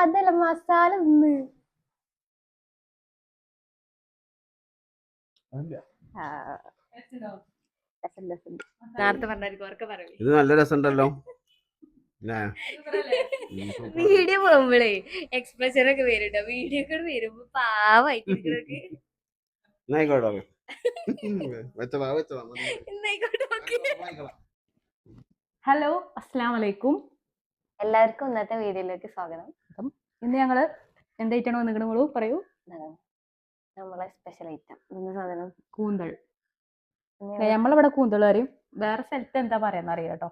അതല്ല മസാല പറയൂ ഇത് നല്ല രസമുണ്ടല്ലോ. വീഡിയോ പോകുമ്പോഴേ എക്സ്പ്രഷൻ ഒക്കെ വരുട്ടോ. വീഡിയോ ഒക്കെ വരുമ്പോ പാവായിട്ടോ ഹലോ അസ്സാം വലൈക്കും എല്ലാവർക്കും ഇന്നത്തെ വീഡിയോയിലേക്ക് സ്വാഗതം. ഇന്ന് ഞങ്ങൾ എന്തായിട്ടാണ് വന്നിക്കണു പറയൂ. ഇതാണ് നമ്മളെ സ്പെഷ്യൽ ഐറ്റം സാധനം? കൂന്തൾ. നമ്മളിവിടെ കൂന്തൾ പറയും. വേറെ സ്ഥലത്ത് എന്താ പറയാന്ന് അറിയാം കേട്ടോ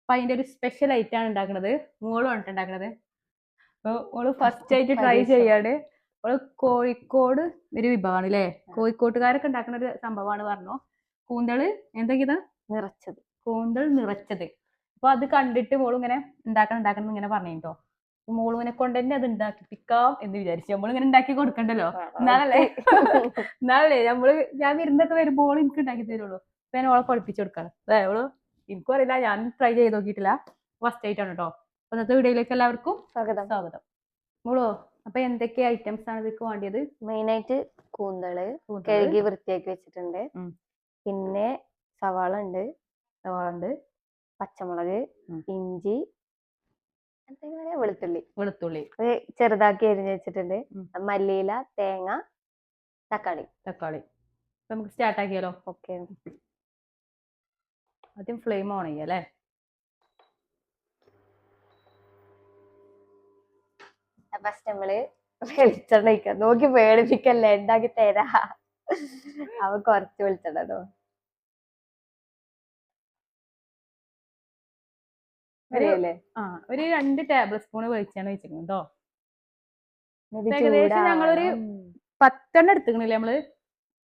അപ്പൊ അതിന്റെ ഒരു സ്പെഷ്യൽ ഐറ്റം ആണ് ഉണ്ടാക്കുന്നത് മോളും ആണ് ഉണ്ടാക്കുന്നത് അപ്പൊ മോൾ ഫസ്റ്റ് ആയിട്ട് ട്രൈ. ചെയ്യാണ് മോൾ കോഴിക്കോട് ഒരു വിഭവമാണ് അല്ലേ കോഴിക്കോട്ടുകാരൊക്കെ ഉണ്ടാക്കുന്ന ഒരു സംഭവമാണ് പറഞ്ഞു. കൂന്തൾ എന്തൊക്കെയാ നിറച്ചത്. കൂന്തൾ നിറച്ചത്. അപ്പൊ അത് കണ്ടിട്ട് മോൾ ഇങ്ങനെ ഉണ്ടാക്കണം ഉണ്ടാക്കണം ഇങ്ങനെ പറഞ്ഞിട്ടോ മോൾ ഇങ്ങനെ കൊണ്ട് തന്നെ അത് ഉണ്ടാക്കിപ്പിക്കാം എന്ന് വിചാരിച്ചു നമ്മൾ ഇങ്ങനെ ഉണ്ടാക്കി കൊടുക്കണ്ടല്ലോ. എന്നാലല്ലേ? എന്നാലല്ലേ? നമ്മൾ ഞാൻ വിരുന്നൊക്കെ വരുമ്പോൾ എനിക്ക് ഉണ്ടാക്കി തരുള്ളൂ. അപ്പൊ ഞാൻ ഓളെ പഠിപ്പിച്ചു കൊടുക്കണം. അതായത് അവൾ എനിക്കും അറിയില്ല ഞാൻ ട്രൈ ചെയ്ത് നോക്കിയിട്ടില്ല. ഫസ്റ്റ് ആയിട്ടാണ് കേട്ടോ. അപ്പൊ ഇന്നത്തെ വീഡിയോയിലേക്ക് എല്ലാവർക്കും സ്വാഗതം. സ്വാഗതം. മോളോ അപ്പൊ എന്തൊക്കെ ഐറ്റംസ് ആണ് ഇതൊക്കെ വേണ്ടിയത്? മെയിൻ ആയിട്ട് കൂന്തൾ കഴുകി വൃത്തിയാക്കി വെച്ചിട്ടുണ്ട്. പിന്നെ സവാള ഉണ്ട്. സവാള ഉണ്ട്. പച്ചമുളക് ഇഞ്ചി? വെളുത്തുള്ളി. വെളുത്തുള്ളി. ചെറുതാക്കി അരിഞ്ഞ് വെച്ചിട്ടുണ്ട്. മല്ലിയില തേങ്ങ തക്കാളി. തക്കാളി. നമുക്ക് സ്റ്റാർട്ട് ആക്കിയാലോ? ഓക്കെ. ആദ്യം ഫ്ലെയിം ഓൺ ചെയ്യല്ലേ ഫസ്റ്റ് നമ്മൾ വെളിച്ചെണ്ണ നോക്കി പേടിപ്പിക്കല്ലേ. ഉണ്ടാക്കി തരാ? അവ കുറച്ച് വെളിച്ചെണ്ണ കേട്ടോ ആ ഒരു രണ്ട് ടേബിൾ സ്പൂൺ വെളിച്ചെണ്ണ വെച്ചിരുന്നു കേട്ടോ ഏകദേശം ഞങ്ങളൊരു. പത്തെണ്ണം എടുത്തിക്കണില്ലേ നമ്മൾ?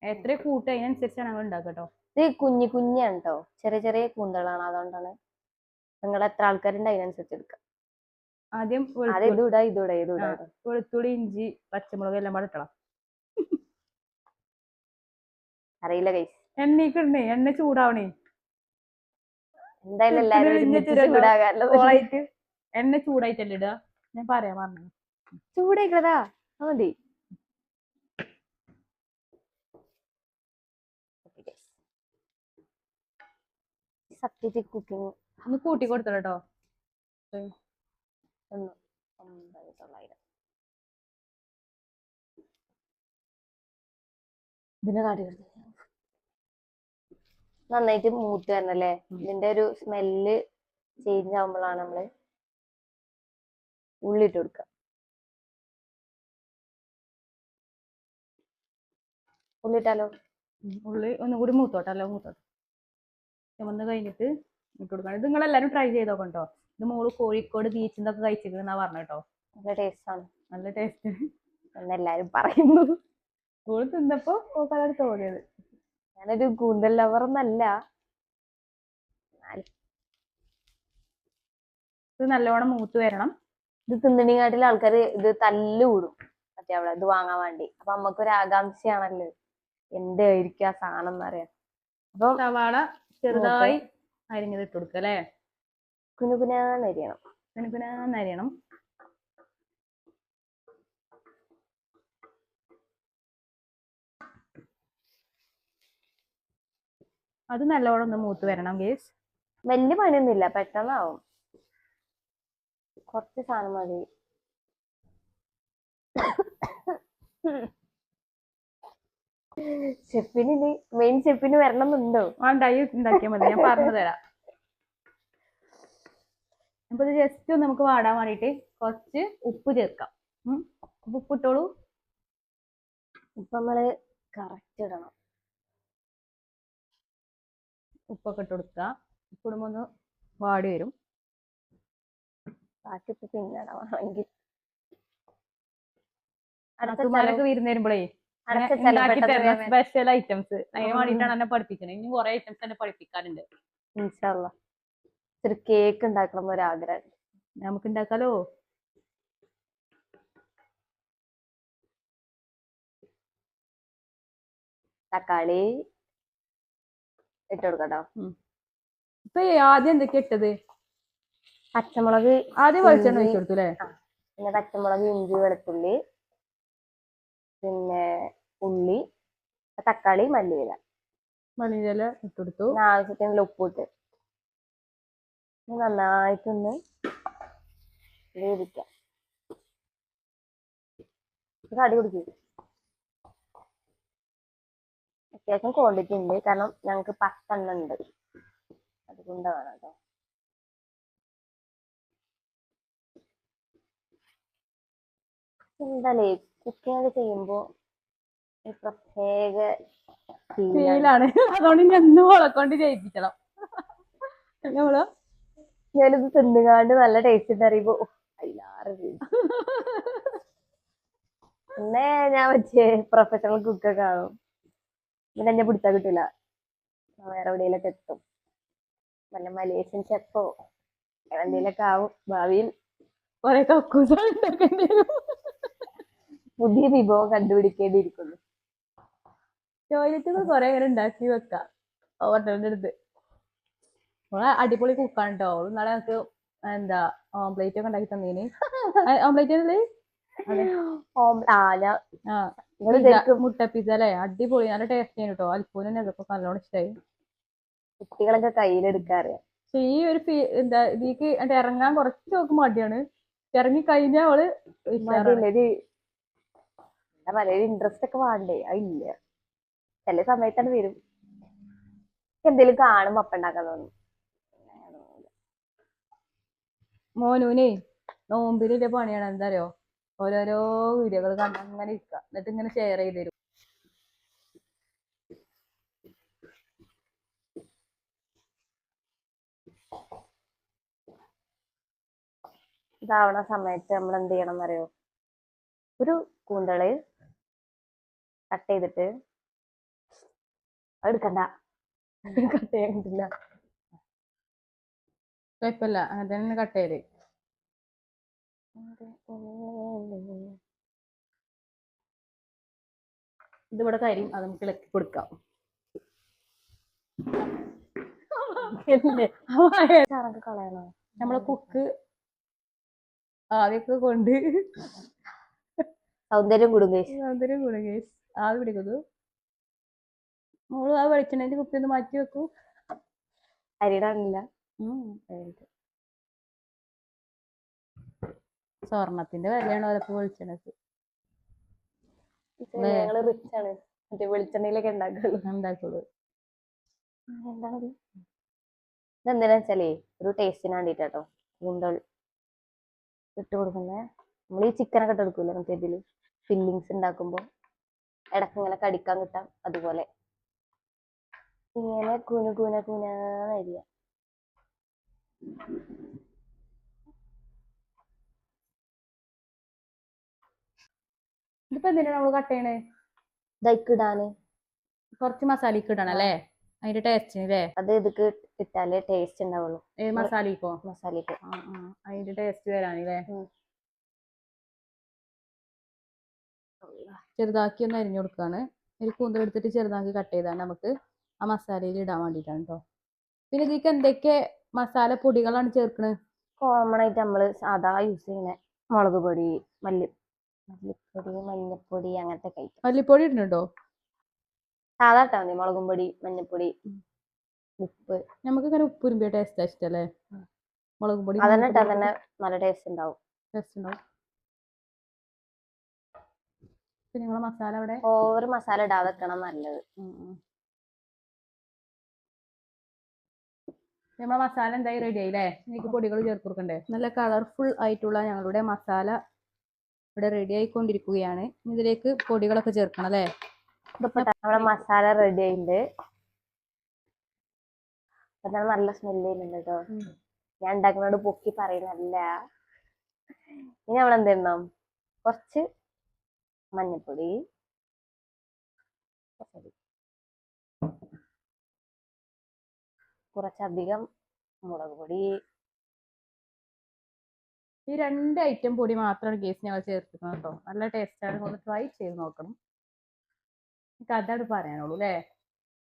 എത്ര കൂട്ട് അതിനനുസരിച്ചാണ് ഞങ്ങൾ ഉണ്ടാക്കട്ടോ കേട്ടോ ഇത് കുഞ്ഞു കുഞ്ഞാണ് കേട്ടോ ചെറിയ ചെറിയ കൂന്തളാണ് അതുകൊണ്ടാണ് നിങ്ങൾ എത്ര ആൾക്കാരുണ്ട് അതിനനുസരിച്ച് എടുക്കുക. ആദ്യം ഇതൂടാ ഇതൂടാ ഇതൂടാ വെളുത്തുള്ളി ഇഞ്ചി പച്ചമുളക് എല്ലാം കൂടെ ഇട്ടണം അറിയില്ല കൈസ് എണ്ണയ്ക്ക് ഇടണേ എണ്ണ ചൂടാവണേ. എന്തായാലും ഇത്തിരി എല്ലാരും എണ്ണ ചൂടായിട്ടല്ലേ ഇടുക? ഞാൻ പറയാൻ പറഞ്ഞു ചൂടായിക്കടാ മതി. സത്യത്തിൽ കുക്കിംഗ്. ഒന്ന് കൂട്ടി കൊടുത്തോ കേട്ടോ. ഒന്ന് ഒമ്പത് തൊള്ളായിരം. ഇതിന്റെ കാട്ടി കൊടുത്തു. നന്നായിട്ട് മൂത്ത് വരണല്ലേ. ഇതിന്റെ ഒരു സ്മെല്ല് ചേഞ്ച് ആവുമ്പോഴാണ് നമ്മൾ ഉള്ളിട്ട് കൊടുക്കുക ഉള്ളിട്ടാലോ? ഉള്ളി ഒന്നുകൂടി കൂടി മൂത്തോട്ടെ ചുമന്ന് കഴിഞ്ഞിട്ട് ഇട്ട് കൊടുക്കണം. ഇത് നിങ്ങൾ എല്ലാരും ട്രൈ ചെയ്ത് നോക്കണം കേട്ടോ ഇത് മോൾ കോഴിക്കോട് ബീച്ചിൽ നിന്നൊക്കെ കഴിച്ചിരിക്കുന്ന പറഞ്ഞു കേട്ടോ നല്ല ടേസ്റ്റ് ആണ്. നല്ല ടേസ്റ്റ് എന്ന് എല്ലാരും പറയുന്നു. മോൾ തിന്നപ്പോ പലയിടത്ത് തോന്നിയത്. ഞാനൊരു കൂന്തൽ ലവർ എന്നല്ല ഇത് നല്ലോണം മൂത്ത് വരണം. ഇത് തിന്നണിങ്ങാട്ടിലെ ആൾക്കാർ ഇത് തല്ല് കൂടും. മറ്റേ അവിടെ ഇത് വാങ്ങാൻ വേണ്ടി. അപ്പൊ നമുക്കൊരു ആകാംക്ഷയാണല്ലോ. എന്തായിരിക്കും ആ സാധനം എന്നറിയാം അപ്പൊ സവാള ചെറുതായി അരിഞ്ഞത് ഇട്ട് കൊടുക്കുക അല്ലേ? കുനുകുനാന്ന് അരിയണം. അത് നല്ലോണം ഒന്ന് മൂത്ത് വരണം ഗേസ് വലിയ പണിയൊന്നുമില്ല പെട്ടെന്നാവും. കുറച്ച് സാധനം മതി. ഷെഫിന് ഇനി മെയിൻ ഷെഫിന് വരണം എന്നുണ്ടോ ഡയറ്റ് ഉണ്ടാക്കിയാൽ മതി. ഞാൻ പറഞ്ഞു തരാം. അപ്പൊ ഇത് ജസ്റ്റ് നമുക്ക് വാടാൻ വേണ്ടിയിട്ട് കുറച്ച് ഉപ്പ് ചേർക്കാം. ഉപ്പ് ഇട്ടോളൂ. ഇപ്പൊ നമ്മൾ കറക്റ്റ് ഇടണം. ഉപ്പൊക്കെ ഇട്ട് കൊടുക്കുക. കുടുംബം ഒന്ന് വാടി വരും. വിരുന്ന് വരുമ്പോഴേ സ്പെഷ്യൽ ഐറ്റംസ് അതിന്. വേണ്ടിയിട്ടാണ് എന്നെ പഠിപ്പിക്കുന്നത് ഇനി കുറെ ഐറ്റംസ് എന്നെ പഠിപ്പിക്കാനുണ്ട്. കേക്ക് ഉണ്ടാക്കണം ഒരാഗ്രഹം നമുക്ക് ഉണ്ടാക്കാലോ തക്കാളി ഇട്ട് കൊടുക്കട്ടോ. ഇപ്പൊ ആദ്യം എന്തൊക്കെയാ ഇട്ടത്? പച്ചമുളക് ആദ്യം വെളിച്ചെണ്ണ. ഒഴിച്ചു കൊടുത്തു അല്ലേ പിന്നെ പച്ചമുളക് ഇഞ്ചി വെളുത്തുള്ളി പിന്നെ ഉള്ളി തക്കാളി മല്ലിയില. മല്ലിയില ഇട്ടെടുത്തു ആവശ്യത്തിനുള്ള ഉപ്പിട്ട് ഇട്ട്. നന്നായിട്ടൊന്ന് വേവിക്കാം. കടി കുടിക്കും അത്യാവശ്യം ക്വാണ്ടിറ്റി ഉണ്ട്. കാരണം ഞങ്ങൾക്ക് പത്തെണ്ണം ഉണ്ട്. അതുകൊണ്ട് വേണം കേട്ടോ എന്താലേ കുക്കിംഗ് ഒക്കെ ചെയ്യുമ്പോ ഒരു പ്രത്യേക. ഫീലാണ് അതുകൊണ്ട് ഞാൻ എന്നും കൊണ്ട് ചെയ്യിപ്പിക്കണം. നമ്മൾ ഞാനിത് തിന്നുകാണ്ട് നല്ല ടേസ്റ്റ് ഉണ്ട് അറിയുമ്പോ. പിന്നെ ഞാൻ മറ്റേ പ്രൊഫഷണൽ കുക്കൊക്കെ കാണും പിന്നെ എന്നെ പിടിച്ചാൽ കിട്ടില്ല വേറെ എവിടെയെങ്കിലൊക്കെ എത്തും. വല്ല മലേഷ്യൻ ചെപ്പോ എന്തെങ്കിലുമൊക്കെ ആവും. ഭാവിയിൽ കുറെ കക്കൂസ ഉണ്ടാക്കേണ്ടി വരും പുതിയ വിഭവം കണ്ടുപിടിക്കേണ്ടിയിരിക്കുന്നു. ടോയ്ലറ്റ് കുറെ അങ്ങനെ ഉണ്ടാക്കി വെക്കാം. ഹോട്ടലിന്റെ അടുത്ത് ഓളെ അടിപൊളി കുക്കാണ് കേട്ടോ നാളെ നമുക്ക് എന്താ ഓംപ്ലേറ്റ് ഒക്കെ ഉണ്ടാക്കി തന്നീന്. ഓംപ്ലേറ്റ് അല്ലേ മുട്ട പിസ അല്ലേ? അടിപൊളി. നല്ല ടേസ്റ്റ് ആണ് കേട്ടോ അൽപ്പൂനെ അതൊക്കെ നല്ലോണം ഇഷ്ടമായി കുട്ടികളൊക്കെ കയ്യിലെടുക്കാറിയാം. പക്ഷെ ഈ ഒരു എന്താ ഇതിക്ക് ഇറങ്ങാൻ കുറച്ച് നോക്ക് മടിയാണ്. ഇറങ്ങി കഴിഞ്ഞാൽ അവൾ എന്താ ഇൻട്രസ്റ്റ് ഒക്കെ വേണ്ടേ? അതില്ല ചില സമയത്താണ് വരും. എന്തേലും കാണുമ്പോ അപ്പം ഉണ്ടാക്കാൻ തോന്നും. മോനൂനെ നോമ്പിലിന്റെ പണിയാണ്. എന്താ അറിയോ? ഓരോരോ വീഡിയോകൾ കണ്ട് അങ്ങനെ ഇരിക്കുക എന്നിട്ട് ഇങ്ങനെ ഷെയർ ചെയ്ത് തരും. ഇതാവണ സമയത്ത് നമ്മൾ എന്ത് ചെയ്യണം എന്നറിയോ? ഒരു കൂന്തൾ കട്ട് ചെയ്തിട്ട് എടുക്കണ്ട. കട്ട് ചെയ്യാൻ പറ്റില്ല. കുഴപ്പമില്ല. അങ്ങനെ തന്നെ കട്ട് ചെയ്ത് ഇതിവിടെ കാര്യം അത് നമുക്ക് ഇളക്കി കൊടുക്കാം. കളയണോ? നമ്മളെ കുക്ക് ആദ്യമൊക്കെ കൊണ്ട് സൗന്ദര്യം കൂടും സൗന്ദര്യം കേസ് ആവി പിടിക്കുന്നു. മോൾ ആ വെളിച്ചെണ്ണേന്റെ കുപ്പി ഒന്ന് മാറ്റി വെക്കൂ. അരിയിടാനില്ല സ്വർണത്തിന്റെ വിലയാണ് ഓരോ വിളിച്ചത്? ഞങ്ങൾ റിച്ച് ആണ്. മറ്റേ വെളിച്ചെണ്ണയിലൊക്കെ ഉണ്ടാക്കുള്ളൂ. ഉണ്ടാക്കുള്ളൂ. എന്താണത് ഇതെന്തിനാ വെച്ചാലേ ഒരു ടേസ്റ്റിന് വേണ്ടിട്ട് കേട്ടോ കൂന്തൾ ഇട്ട് കൊടുക്കുന്നേ. നമ്മൾ ഈ ചിക്കനൊക്കെ ഇട്ട് കൊടുക്കൂലേ മറ്റേ ഇതിൽ? ഫില്ലിങ്സ് ഉണ്ടാക്കുമ്പോ. ഇടയ്ക്ക് ഇങ്ങനെ കടിക്കാൻ കിട്ടാം അതുപോലെ. ഇങ്ങനെ കൂന കുന കുനാന്നരിയ ഇതിപ്പോ എന്തിനാണ് നമ്മൾ കട്ട് ചെയ്യണേ? ഇതായിക്കിടാന്. കുറച്ച് മസാല ഇടണം അല്ലേ? അതിന്റെ ടേസ്റ്റിന് അല്ലേ അത് ഇതൊക്കെ ഇട്ടാലേ ടേസ്റ്റ് ഉണ്ടാവുള്ളൂ ഏ മസാലക്കോ മസാലയ്ക്ക്. ആ ആ അതിന്റെ ടേസ്റ്റ് വരാനല്ലേ. ചെറുതാക്കി ഒന്ന് അരിഞ്ഞു കൊടുക്കാണ്. ഒരു കൂന്തൽ എടുത്തിട്ട് ചെറുതാക്കി കട്ട് ചെയ്താണ് നമുക്ക്. ആ മസാലയിൽ ഇടാൻ വേണ്ടിട്ടാണ് കേട്ടോ പിന്നെ ഇതിക്ക് എന്തൊക്കെ മസാല പൊടികളാണ് ചേർക്കണത് കോമൺ ആയിട്ട് നമ്മൾ സാധാ യൂസ് ചെയ്യുന്ന മുളക് പൊടി മല്ലി മല്ലിപ്പൊടി മഞ്ഞപ്പൊടി അങ്ങനത്തെ ഒക്കെ ഐറ്റം മല്ലിപ്പൊടി ഇടുന്നുണ്ടോ? സാധാ ഇട്ടാ മതി. മുളകും പൊടി മഞ്ഞപ്പൊടി ഉപ്പ്. നമുക്ക് ഇങ്ങനെ ഉപ്പുരുമ്പിയ ടേസ്റ്റ് ഇഷ്ടല്ലേ? ഉം. മുളക് പൊടി അതന്നെ ഇട്ടാ തന്നെ നല്ല ടേസ്റ്റ് ഉണ്ടാവും ടേസ്റ്റ് ഉണ്ടാവും പിന്നെ നിങ്ങളെ മസാല അവിടെ? ഓവർ മസാല ഇടാതെ വെക്കണം നല്ലത്. നമ്മളെ മസാല എന്തായി റെഡി ആയില്ലേ? എനിക്ക് പൊടികൾ ചേർത്ത് കൊടുക്കണ്ടേ? നല്ല കളർഫുൾ ആയിട്ടുള്ള ഞങ്ങളുടെ മസാല ഇവിടെ റെഡി ആയിക്കൊണ്ടിരിക്കുകയാണ്. ഇതിലേക്ക് പൊടികളൊക്കെ ചേർക്കണം അല്ലേ? നമ്മുടെ മസാല റെഡി ആയിട്ടുണ്ട് അതാണ് നല്ല സ്മെല്ല് ചെയ്യുന്നുണ്ട് കേട്ടോ ഞാൻ ഉണ്ടാക്കുന്നോട് പൊക്കി പറയുന്നല്ല ഇനി നമ്മൾ എന്ത് ചെയ്യണം? കുറച്ച് മഞ്ഞപ്പൊടി കുറച്ചടി. കുറച്ചധികം മുളക് പൊടി. ഈ രണ്ട് ഐറ്റം പൊടി മാത്രമാണ് കേസ് ഞങ്ങൾ ചേർക്കുന്നത് കേട്ടോ നല്ല ടേസ്റ്റാണ് ഒന്ന് ട്രൈ ചെയ്ത് നോക്കണം. എനിക്ക് അതാണ് പറയാനുള്ളൂ അല്ലേ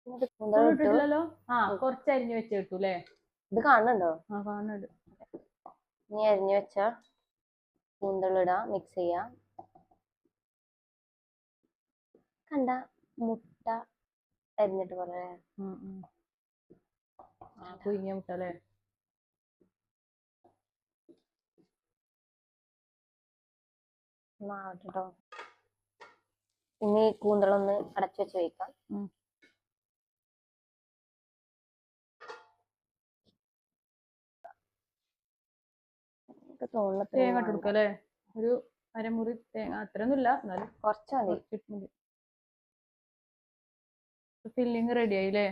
ഇട്ടിട്ടില്ലല്ലോ? ആ കുറച്ച് അരിഞ്ഞു വെച്ച് കിട്ടൂ അല്ലേ ഇത് കാണുന്നുണ്ടോ? ആ കാണുന്നുണ്ട്. ഇനി അരിഞ്ഞു വെച്ച കൂന്തളിടാം മിക്സ് ചെയ്യാം. കണ്ട മുട്ട അരിഞ്ഞിട്ട് പോലെ. പുഴുങ്ങിയ മുട്ട അല്ലേ ആവട്ടോ ഇനി കൂന്തളൊന്ന് അടച്ചു വെച്ച് വയ്ക്കാം തേങ്ങ ഇട്ട് അല്ലേ ഒരു അരമുറി തേങ്ങ അത്രയൊന്നും ഇല്ല എന്നാലും കുറച്ച് മതി. ഫില്ലിങ് റെഡി ആയില്ലേ?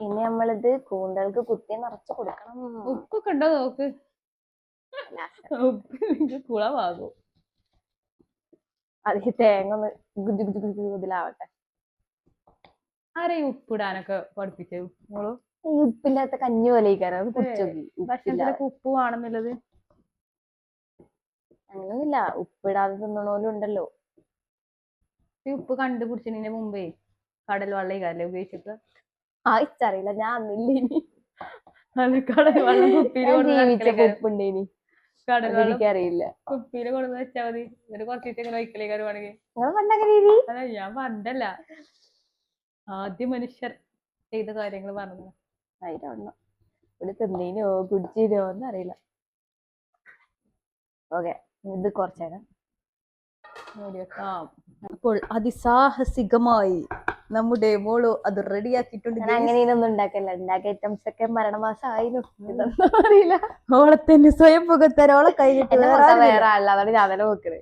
ഇനി നമ്മളിത് കൂന്തൾക്ക് കുത്തി നിറച്ച് കൊടുക്കണം. ഉപ്പൊക്കെ ഉണ്ടോ നോക്ക്? ഉപ്പ് കുളമാകും. അത് തേങ്ങ ഒന്ന് ഗുജു ഗുജു ഗുജു ഇതിലാവട്ടെ. ആരെ ഉപ്പിടാനൊക്കെ പഠിപ്പിച്ചത് മോൾ? ഉപ്പില്ലാത്ത കഞ്ഞി പോലെ അത് കുടിച്ചു? ഉപ്പ് വേണമെന്നുള്ളത്? അങ്ങനൊന്നുമില്ല ഉപ്പിടാതെ തിന്നണോലും ഉണ്ടല്ലോ. ഈ ഉപ്പ് കണ്ടുപിടിച്ചതിന് മുമ്പേ കടൽ വെള്ളം ഉപയോഗിച്ചിട്ട്? ആ ഇച്ചറിയില്ല. ഞാൻ അന്നില്ല ഇനി കടൽ വെള്ളം കുപ്പിയിൽ ജീവിച്ചപ്പോ ഉപ്പുണ്ടേനി കടൽ വെള്ളം എനിക്കറിയില്ല. കുപ്പിയിൽ കൊണ്ട് വെച്ചാ മതി. എന്നിട്ട് കുറച്ചിട്ട് ഇങ്ങനെ ഒഴിക്കലേക്കാർ വേണമെങ്കിൽ അതെ ഞാൻ പണ്ടല്ല ആദ്യ മനുഷ്യർ ചെയ്ത കാര്യങ്ങൾ പറഞ്ഞു അതിനൊന്നും ഇവിടെ തിന്നീനോ കുടിച്ചീനോ ഒന്നും അറിയില്ല. ഓക്കെ ഇത് കുറച്ചേരം. അപ്പോൾ അതിസാഹസികമായി നമ്മുടെ മോൾ അത് റെഡി ആക്കിയിട്ടുണ്ട്. അങ്ങനെ ഇതൊന്നും ഉണ്ടാക്കല്ല ഉണ്ടാക്കിയ ഐറ്റംസ് ഒക്കെ മരണമാസം ആയിരുന്നു ഇതൊന്നും അറിയില്ല. ഓളെ തന്നെ സ്വയം പുകത്തരോളെ കഴിഞ്ഞിട്ട് എന്നെ വേറെ ആളില്ല. അതാണ് ഞാൻ തന്നെ നോക്കണേ.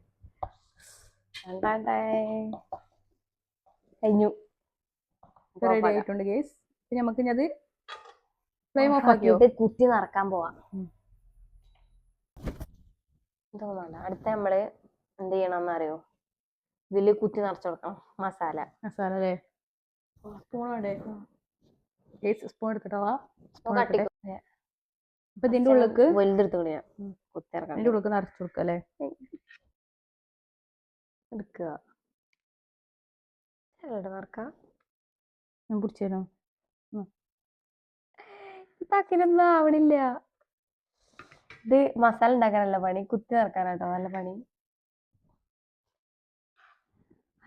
കഴിഞ്ഞു. റെഡി ആയിട്ടുണ്ട് ഗേസ് പിന്നെ നമുക്ക് ഇനി അത് ഫ്ലെയിം ഓഫ് ആക്കിയോ? ആക്കിയിട്ട് കുത്തി നടക്കാൻ പോവാം. അടുത്ത നമ്മൾ എന്ത് ചെയ്യണമെന്ന് അറിയോ ഇതിൽ കുത്തി നിറച്ചു കൊടുക്കണം. മസാല. മസാല അല്ലേ? ഗേസ് സ്പൂൺ എടുക്കട്ടോ സ്പൂൺ അപ്പൊ ഇതിന്റെ ഉള്ളിക്ക് വലുതെടുത്ത് കൂടിയാ കുത്തിറക്കാം ഇതിന്റെ ഉള്ളിലേക്ക് നിറച്ചു കൊടുക്കുക അല്ലേ? എടുക്കുക ചെറുടെ ഞാൻ പിടിച്ചേനോ ഇതാക്കിനൊന്നും ആവണില്ല. ഇത് മസാല ഉണ്ടാക്കാനല്ല പണി? കുത്തി നിറക്കാനാട്ടോ നല്ല പണി.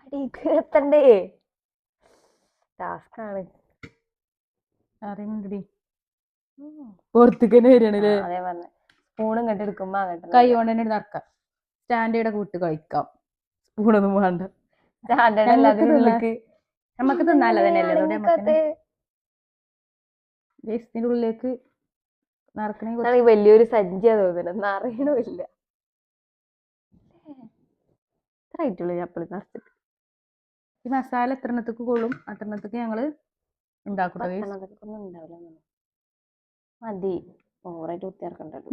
അടി എത്തണ്ടേ? ടാസ്ക് ആണ് അറിയുന്നുണ്ടടി പുറത്തേക്ക് തന്നെ വരികയാണല്ലേ ആ, അതേ പറഞ്ഞ സ്പൂണും കെട്ടി എടുക്കുമ്പോ അങ്ങോട്ട് കൈ കൊണ്ട് തന്നെ നടക്കാം. സ്റ്റാൻഡേർഡ് കൂട്ട് കഴിക്കാം. സ്പൂണൊന്നും വേണ്ട. സ്റ്റാൻഡേർഡ് അല്ല അതിനുള്ളിലേക്ക് നമുക്ക് തിന്നാലോ തന്നെയല്ലേ ഉള്ളിലേക്ക് വലിയൊരു സഞ്ചിയാ തോന്നുന്നത്. ഒന്നും അറിയണമില്ല ഇത്ര ആയിട്ടുള്ളൂ ഞാൻ അപ്പൾ നിറച്ചിട്ട് ഈ മസാല എത്രണത്തേക്ക് കൊള്ളും? അത്രണത്തേക്ക് ഞങ്ങൾ. മതി. ഓവറായിട്ട്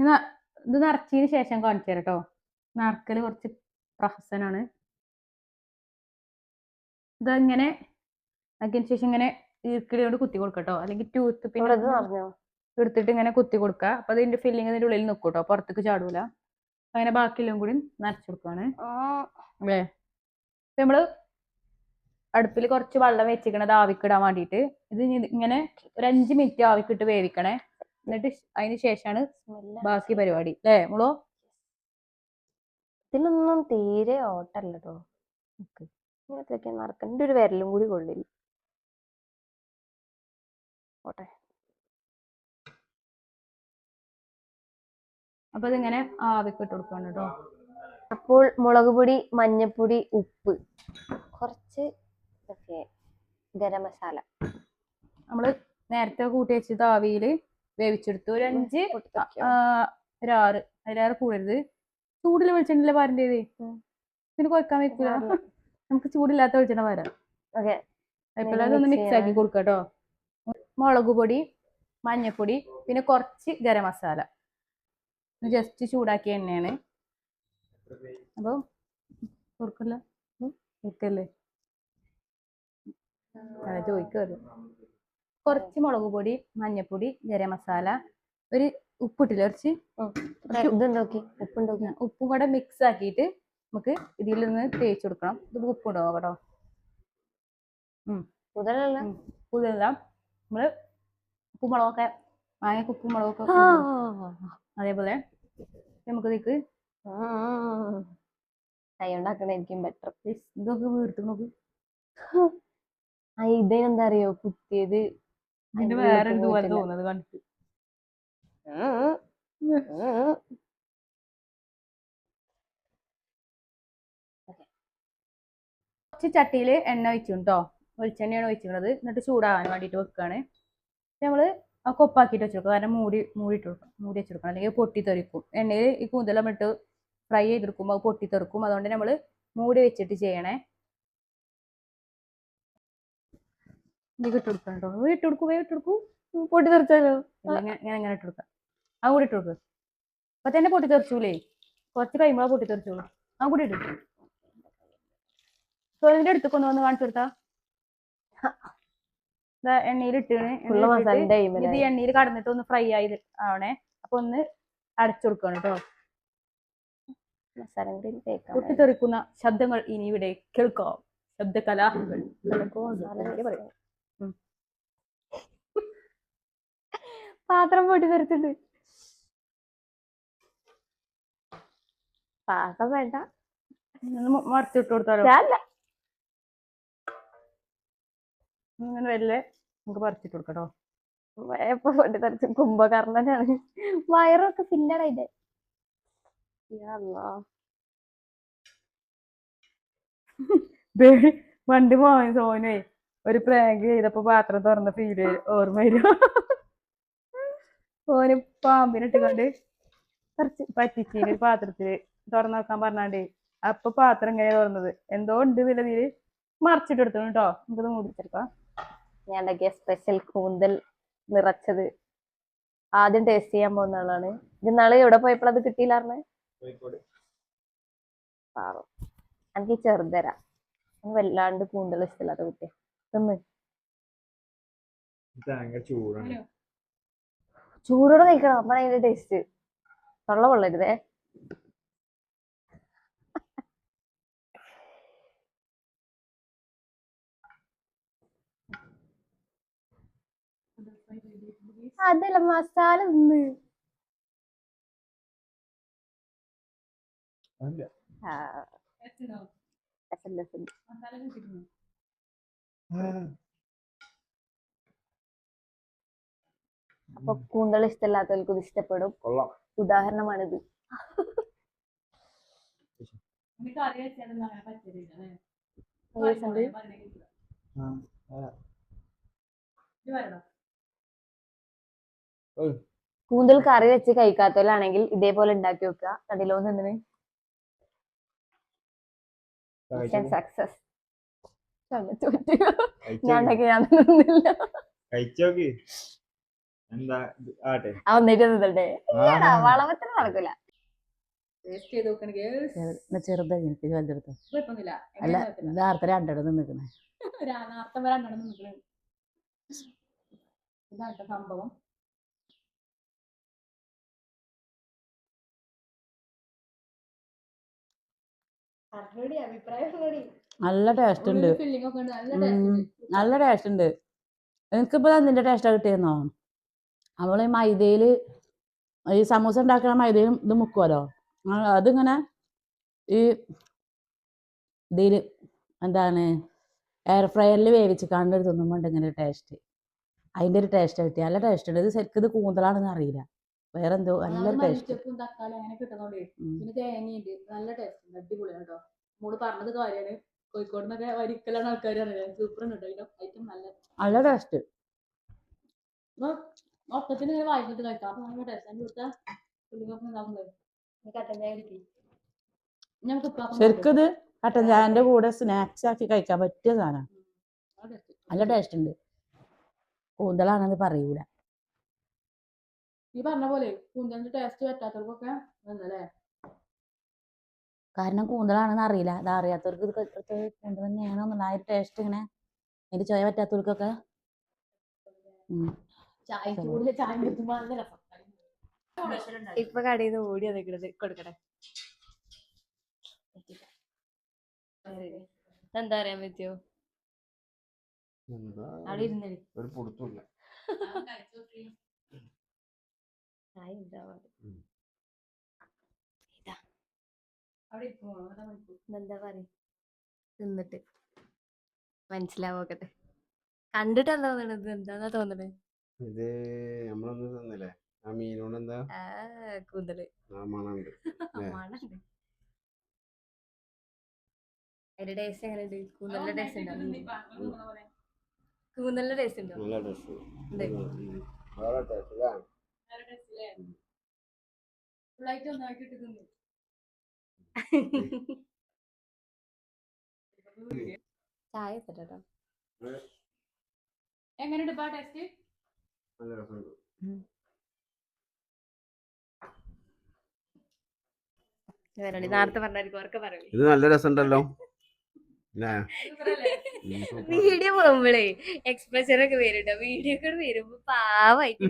ന- ഇത് നിറച്ചതിന് ശേഷം കാണിച്ചു തരാം കേട്ടോ കുറച്ച് പ്രഹസനാണ്. ഇതങ്ങനെ അതിന് ശേഷം ഇങ്ങനെ ഈർക്കിടി കൊണ്ട് കുത്തി കൊടുക്കട്ടോ. അല്ലെങ്കിൽ ടൂത്ത് പിന്നെ എടുത്തിട്ട് ഇങ്ങനെ കുത്തി കൊടുക്കുക. അപ്പൊ അതിന്റെ ഫില്ലിങ് അതിന്റെ ഉള്ളിൽ നിൽക്കും കേട്ടോ പുറത്തേക്ക് ചാടൂല. അങ്ങനെ ബാക്കിയെല്ലാം കൂടി നിറച്ചു കൊടുക്കുകയാണ് അല്ലേ? നമ്മൾ അടുപ്പിൽ കുറച്ച് വെള്ളം വെച്ചിക്കണത് ആവിക്കിടാൻ വേണ്ടിയിട്ട്. ഇത് ഇങ്ങനെ ഒരു അഞ്ച് മിനിറ്റ് ആവിക്കിട്ട് വേവിക്കണേ. എന്നിട്ട് അതിന് ശേഷമാണ് ബാക്കി പരിപാടി. അല്ലേ മുളോ? ഇതിനൊന്നും തീരെ ഓട്ടല്ല കേട്ടോ ഇങ്ങനത്തെയൊക്കെ നടക്കണ്ട ഒരു വിരലും കൂടി കൊള്ളില്ല. ഓട്ടെ അപ്പൊ ഇതിങ്ങനെ ആവിക്കിട്ട് കൊടുക്കണം കേട്ടോ അപ്പോൾ മുളക് പൊടി മഞ്ഞപ്പൊടി ഉപ്പ്. കുറച്ച് ഓക്കെ. ഗരം മസാല. നമ്മൾ നേരത്തെ കൂട്ടി വെച്ചത് ആവിയിൽ വേവിച്ചെടുത്തു. ഒരു അഞ്ച് ഒരു ആറ്. അതിലേറെ കൂടരുത്. ചൂടിൽ വെളിച്ചെണ്ണല്ലേ പാരണ്ടേത്? ഉം. പിന്നെ കുഴക്കാൻ വെക്കൂല നമുക്ക് ചൂടില്ലാത്ത വെളിച്ചെണ്ണ ഓക്കെ. mix അതൊന്ന് മിക്സ് ആക്കി കൊടുക്കട്ടോ മുളക് പൊടി മഞ്ഞപ്പൊടി പിന്നെ കുറച്ച് ഗരം മസാല. ജസ്റ്റ് ചൂടാക്കിയ എണ്ണയാണ്. അപ്പൊ കൊടുക്കല്ല? കൊടുക്കല്ലേ അതെ. ചോദിക്കുമല്ലോ കുറച്ച് മുളക് പൊടി മഞ്ഞപ്പൊടി ഗരം മസാല ഒരു ഉപ്പിട്ടില്ല കുറച്ച്? നോക്കി ഉപ്പും കൂടെ മിക്സ് ആക്കിയിട്ട് നമുക്ക് ഇതിൽ നിന്ന് തേച്ച് കൊടുക്കണം. ഇത് ഉപ്പുണ്ടോ കേട്ടോ. മുതലല്ല പുതിയതെല്ലാം നമ്മൾ ഉപ്പും മുളകൊക്കെ ഉപ്പുമുളകൊക്കെ ഉപ്പും മുളകൊക്കെ അതേപോലെ നമുക്ക് ഇതിക്ക് കൈ ഉണ്ടാക്കണായിരിക്കും ബെറ്റർ ഇതൊക്കെ വീർത്ത് നോക്ക്. ആ അറിയോ കുത്തിയത് വേറെ ഉള്ളിൽ എന്ത് പോലെ തോന്നുന്നത് കണ്ടിട്ട്. കുറച്ച് ചട്ടിയിൽ എണ്ണ ഒഴിച്ചു കേട്ടോ വെളിച്ചെണ്ണയാണ് ഒഴിച്ചിട്ടുള്ളത്. എന്നിട്ട് ചൂടാവാൻ വേണ്ടിട്ട് വെക്കുകയാണ് നമ്മൾ ആ കൊപ്പാക്കിയിട്ട് വെച്ചെടുക്കും. കാരണം മൂടി മൂടിയിട്ട് കൊടുക്കണം മൂടി വെച്ചെടുക്കണം. അല്ലെങ്കിൽ പൊട്ടി തെറിക്കും. എണ്ണയിൽ ഈ കൂന്തലം ഇട്ട് ഫ്രൈ ചെയ്തെടുക്കുമ്പോൾ അത് പൊട്ടി തെറിക്കും. അതുകൊണ്ട് നമ്മൾ മൂടി വെച്ചിട്ട് ചെയ്യണേ. ഇത് ഇട്ട് കൊടുക്കണം കേട്ടോ ഇട്ട് കൊടുക്കൂ ഇട്ട് കൊടുക്കൂ പൊട്ടി തെറിച്ചാലോ ഞാൻ എങ്ങനെ ഇട്ട് കൊടുക്കാം ആ കൂടി ഇട്ട് കൊടുക്ക് അപ്പൊ തന്നെ പൊട്ടി തെറിച്ചൂലേ കുറച്ച് കഴിയുമ്പോഴാ പൊട്ടി തെറിച്ചോളൂ അത് കൂടി ഇട്ടു സോനിന്റെ അടുത്ത് കൊണ്ടുവന്ന് കാണിച്ചു കൊടുത്താ. എണ്ണയിൽ ഇട്ടാണ് ഇത് എണ്ണയിൽ കടന്നിട്ട് ഒന്ന് ഫ്രൈ ആയി ആവണേ. അപ്പൊ ഒന്ന് അടച്ചു കൊടുക്കണം കേട്ടോ പൊട്ടിത്തെറിക്കുന്ന ശബ്ദങ്ങൾ ഇനി ഇവിടെ കേൾക്കാം. ശബ്ദകലാഹങ്ങൾ ഉം. പാത്രം പൊടി തെറിച്ചിട്ട് പാകം വേണ്ട മറിച്ചിട്ട് കൊടുത്താലോ? ഇങ്ങനെ വല്ലേ നമുക്ക് പറിച്ചിട്ട് കൊടുക്കട്ടോ. എപ്പൊ പൊട്ടി തെറിച്ച് കുംഭകർണനാണ്. വയറൊക്കെ ഫില്ലടാ വണ്ടി പണ്ട് മോൻ സോനുവേ ഒരു പ്രാങ്ക് ചെയ്തപ്പോ പാത്രം തുറന്ന ഫീൽ ഓർമ്മ വരും. ഓന് പാമ്പിനിട്ടുകൊണ്ട് കുറച്ച് പറ്റിച്ചീന് ഒരു പാത്രത്തിൽ തുറന്നു നോക്കാൻ പറഞ്ഞാണ്ട്. അപ്പൊ പാത്രം ഇങ്ങനെ തുറന്നത്. എന്തോ ഉണ്ട് നിലവിൽ മറിച്ചിട്ട് എടുത്തു കേട്ടോ എനിക്കത് മൂടിച്ചെടുക്കാം. ഞാൻ ഉണ്ടാക്കിയ സ്പെഷ്യൽ കൂന്തൽ നിറച്ചത്. ആദ്യം ടേസ്റ്റ് ചെയ്യാൻ പോകുന്ന ആളാണ്. ഇത് നാളെ എവിടെ പോയപ്പോൾ അത് കിട്ടിയില്ലാർന്ന് പാവം എനിക്ക് ചെറുതരാ. വല്ലാണ്ട് കൂന്തൽ ഇഷ്ടമില്ലാത്ത കുട്ടി തിന്ന്. ചൂടാണ്. ചൂടോടെ കഴിക്കണം. അപ്പൊ അതിന്റെ ടേസ്റ്റ് തൊള്ള കൊള്ളരുതേ അതല്ല മസാല ഒന്ന്. ആ, അപ്പൊ കൂന്തൾ ഇഷ്ടമല്ലാത്തവർക്ക് ഇത് ഇഷ്ടപ്പെടും. കൊള്ളാം. ഉദാഹരണമാണിത്. കൂന്തൽ കറി വെച്ച് കഴിക്കാത്തവരാണെങ്കിൽ ഇതേപോലെ ഉണ്ടാക്കി വെക്കുക. കണ്ടില്ലോ നിന്നിന് സക്സസ് ഞാൻ ഉണ്ടാക്കി ഞാൻ നിന്നില്ല കഴിച്ചോക്ക്. എന്താ ആട്ടെ. വളവത്തിന് നടക്കൂല. എനിക്ക്. വലുതെടുത്ത. അല്ല നേരത്തെ രണ്ടിടത്ത് നിൽക്കണേ ട്ടോ സംഭവം. നല്ല ടേസ്റ്റ് ഉണ്ട്. ഫില്ലിംഗ് ഒക്കെ ഉണ്ട്. നല്ല ടേസ്റ്റ് ഉണ്ട്. നല്ല ടേസ്റ്റ് ഉണ്ട്. എനിക്കിപ്പോ നിന്റെ ടേസ്റ്റ് കിട്ടിയെന്നോ? അവൾ ഈ മൈദയിൽ ഈ സമൂസ ഉണ്ടാക്കുന്ന മൈദയിലും ഇത് മുക്കുമല്ലോ അതിങ്ങനെ ഈ ഇതിൽ എന്താണ് എയർ ഫ്രയറിൽ വേവിച്ച് കണ്ട് തിന്നുമ്പോൾ ഇങ്ങനെ ടേസ്റ്റ് അതിന്റെ ഒരു ടേസ്റ്റ് കിട്ടി. നല്ല ടേസ്റ്റ് ഉണ്ട്. ഇത് ശരിക്കും ഇത് കൂന്തലാണെന്ന് അറിയില്ല. വേറെ എന്തോ നല്ലൊരു ടേസ്റ്റ് മല്ലിച്ചപ്പും തക്കാളി അങ്ങനെ കിട്ടുന്നോണ്ടേ. പിന്നെ തേങ്ങയുണ്ട് നല്ല ടേസ്റ്റ് ഉണ്ട്. അടിപൊളിയാണ് കേട്ടോ. മോൾ പറഞ്ഞത് കാര്യമാണ് കോഴിക്കോട് നിന്നൊക്കെ വരിക്കലാണ് ആൾക്കാർ അറിയാം സൂപ്പർ ഉണ്ട് ഐറ്റം നല്ല നല്ല ടേസ്റ്റ് മൊത്തത്തിൽ ഇങ്ങനെ വായിച്ചിട്ട് കഴിക്കാം. അപ്പൊ ശരിക്കും ഇത് കട്ടൻ ചായന്റെ കൂടെ സ്നാക്സ് ആക്കി കഴിക്കാൻ പറ്റിയ സാധനമാണ് നല്ല ടേസ്റ്റ് ഉണ്ട്. കൂന്തലാണെന്ന് പറയൂല. പറഞ്ഞ പോലെ കുന്തന്റെ ടേസ്റ്റ് പറ്റാത്തവർക്കൊക്കെ കാരണം കൂന്തലാണെന്ന് അറിയില്ല. അത് അറിയാത്തവർക്ക് ഇത് ക- കൂന്തൽ തന്നെയാണോ. എന്നുള്ള ആ ഒരു ടേസ്റ്റ് ഇങ്ങനെ. അതിന്റെ ചോയ പറ്റാത്തവർക്കൊക്കെ. ചായ നല്ല രസം ഇപ്പൊ കടയിൽ നിന്ന് ഓടി നിൽക്കണത് കൊടുക്കട്ടെ. എന്താ പറയാൻ പറ്റുമോ അവിടെ ഇരുന്നടി ഒരു ചായ. എന്താ പറയ? നിന്നിട്ട്. മനസ്സിലാവോക്കട്ടെ. കണ്ടിട്ട് എന്താ തോന്നണത്. എന്താന്നാ തോന്നണത് ഇത് നമ്മളൊന്ന് തന്നില്ലേ? ആ മീനോട് എന്താ ആ കൂന്തൽ. ആ മണുണ്ട്. മണണ്ട് അതിന്റെ ടേസ്റ്റ് എങ്ങനെയുണ്ട്? കൂന്തലിന്റെ ടേസ്റ്റ് ഉണ്ടോ? കൂന്തലിന്റെ ടേസ്റ്റ് ഉണ്ടോ? നല്ല ഉണ്ട്. വേറെ ടേസ്റ്റ് അല്ലേ ചായ എത്തട്ടോ എങ്ങനെയുണ്ട് ഇപ്പൊ ടേസ്റ്റ് നല്ല രസമുണ്ട് ഇത് നല്ല രസമുണ്ടല്ലോ. വീഡിയോ പോകുമ്പോഴേ എക്സ്പ്രഷൻ ഒക്കെ വരുട്ടോ വീഡിയോ ഒക്കെ വരുമ്പോ പാവായിട്ട്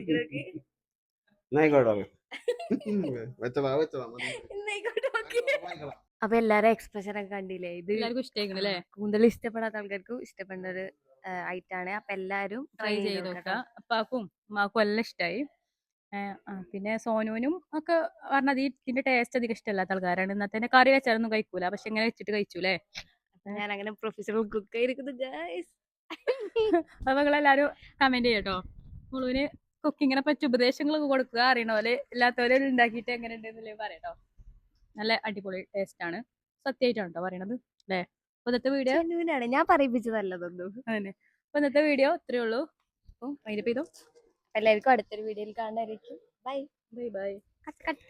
അപ്പൊ എല്ലാരും എക്സ്പ്രഷൻ ഒക്കെ കണ്ടില്ലേ ഇത് കൂന്തൽ ഇഷ്ടപ്പെടാത്ത ആൾക്കാർക്കും ഇഷ്ടപ്പെടുന്ന ഒരു ഐറ്റാണ് അപ്പൊ എല്ലാരും ട്രൈ ചെയ്ത് ഉമ്മാക്കും എല്ലാം ഇഷ്ടമായി പിന്നെ സോനുവിനും ഒക്കെ പറഞ്ഞത് ഈ ഇതിന്റെ ടേസ്റ്റ് അധികം ഇഷ്ടമല്ലാത്ത ആൾക്കാരാണ്. ഇന്നത്തെ കറി വെച്ചാലൊന്നും കഴിക്കൂല പക്ഷെ ഇങ്ങനെ വെച്ചിട്ട് കഴിച്ചൂലേ? ഞാൻ അങ്ങനെ പ്രൊഫഷണൽ കുക്ക് ആയിരിക്കുന്നു ഗൈസ് അപ്പൊ നിങ്ങളെല്ലാരും കമന്റ് ചെയ്യട്ടോ. മുളുവിന് കുക്കിങ്ങിനെ പറ്റി ഉപദേശങ്ങളൊക്കെ കൊടുക്കുക അറിയണ പോലെ ഇല്ലാത്തവരെ ഉണ്ടാക്കിയിട്ട് എങ്ങനെ ഉണ്ടെന്നല്ലേ പറയട്ടോ. നല്ല അടിപൊളി ടേസ്റ്റ് ആണ്. സത്യമായിട്ടാണ് കേട്ടോ പറയണത്? അല്ലേ? അപ്പൊ ഇന്നത്തെ വീഡിയോ ഞാൻ പറയിപ്പിച്ചതല്ലതൊന്നും അതന്നെ. അപ്പൊ ഇന്നത്തെ വീഡിയോ ഇത്രയേ ഉള്ളൂ. അപ്പം അതിന്റെ ചെയ്തോ എല്ലാവർക്കും അടുത്തൊരു വീഡിയോയിൽ കാണാനായിരിക്കും bye bye bye cut cut